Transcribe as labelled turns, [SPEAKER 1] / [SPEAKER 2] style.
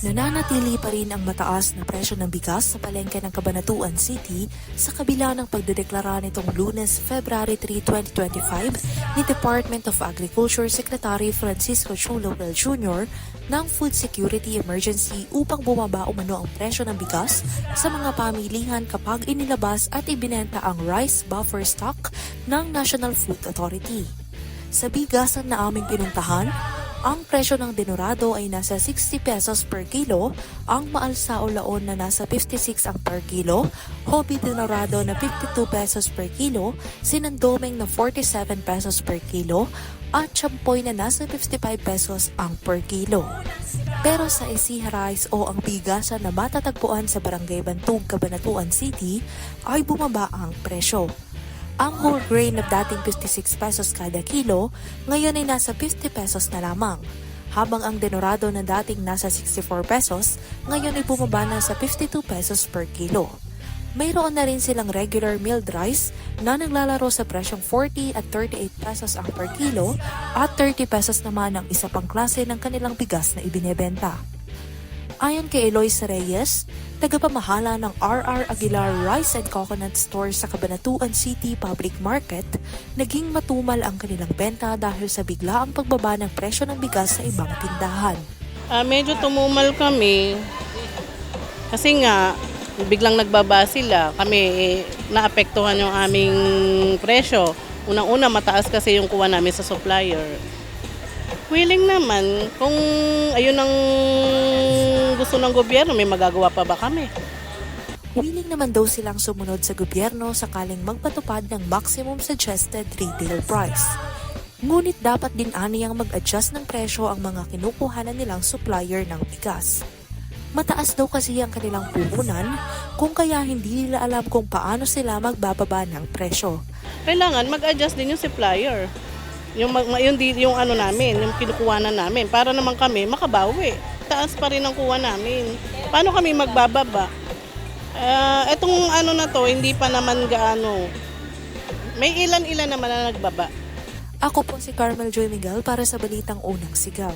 [SPEAKER 1] Nananatili pa rin ang mataas na presyo ng bigas sa palengke ng Cabanatuan City sa kabila ng pagdedeklara nitong lunes, February 3, 2025 ni Department of Agriculture Secretary Francisco Chulo Well Jr. ng Food Security Emergency upang bumaba umano ang presyo ng bigas sa mga pamilihan kapag inilabas at ibinenta ang rice buffer stock ng National Food Authority. Sa bigasan na aming pinuntahan, ang presyo ng denorado ay nasa 60 pesos per kilo, ang maalsa o laon na nasa 56 ang per kilo, hobby denorado na 52 pesos per kilo, sinandoming na 47 pesos per kilo, at champoy na nasa 55 pesos ang per kilo. Pero sa Esiha Rice o ang bigasan na matatagpuan sa Barangay Bantug, Cabanatuan City ay bumaba ang presyo. Ang whole grain na dating 56 pesos kada kilo, ngayon ay nasa 50 pesos na lamang. Habang ang denorado na dating nasa 64 pesos, ngayon ay bumaba na sa 52 pesos per kilo. Mayroon na rin silang regular milled rice na naglalaro sa presyong 40 at 38 pesos ang per kilo at 30 pesos naman ang isa pang klase ng kanilang bigas na ibinebenta. Ayon kay Eloise Reyes, tagapamahala ng RR Aguilar Rice and Coconut Store sa Cabanatuan City Public Market, naging matumal ang kanilang benta dahil sa biglaang pagbaba ng presyo ng bigas sa ibang tindahan.
[SPEAKER 2] Ah, medyo tumumal kami. Kasi nga, biglang nagbaba sila. Kami, eh, naapektuhan yung aming presyo. Unang-una, mataas kasi yung kuha namin sa supplier. Willing naman, kung ayun ang gusto ng gobyerno, may magagawa pa ba kami?
[SPEAKER 1] Willing naman daw silang sumunod sa gobyerno sakaling magpatupad ng maximum suggested retail price. Ngunit dapat din aniyang mag-adjust ng presyo ang mga kinukuhanan nilang supplier ng bigas. Mataas daw kasi ang kanilang puhunan kung kaya hindi nila alam kung paano sila magbababa ng presyo.
[SPEAKER 2] Kailangan mag-adjust din yung supplier. Yung, yung, di- yung ano namin, yung kinukuhanan namin. Para naman kami makabawi. Taas pa rin ang kuha namin. Paano kami magbababa? Ah, etong ano na to, hindi pa naman gaano. May ilan-ilan naman na nagbaba.
[SPEAKER 1] Ako po si Carmel Joy Miguel para sa Balitang Unang Sigaw.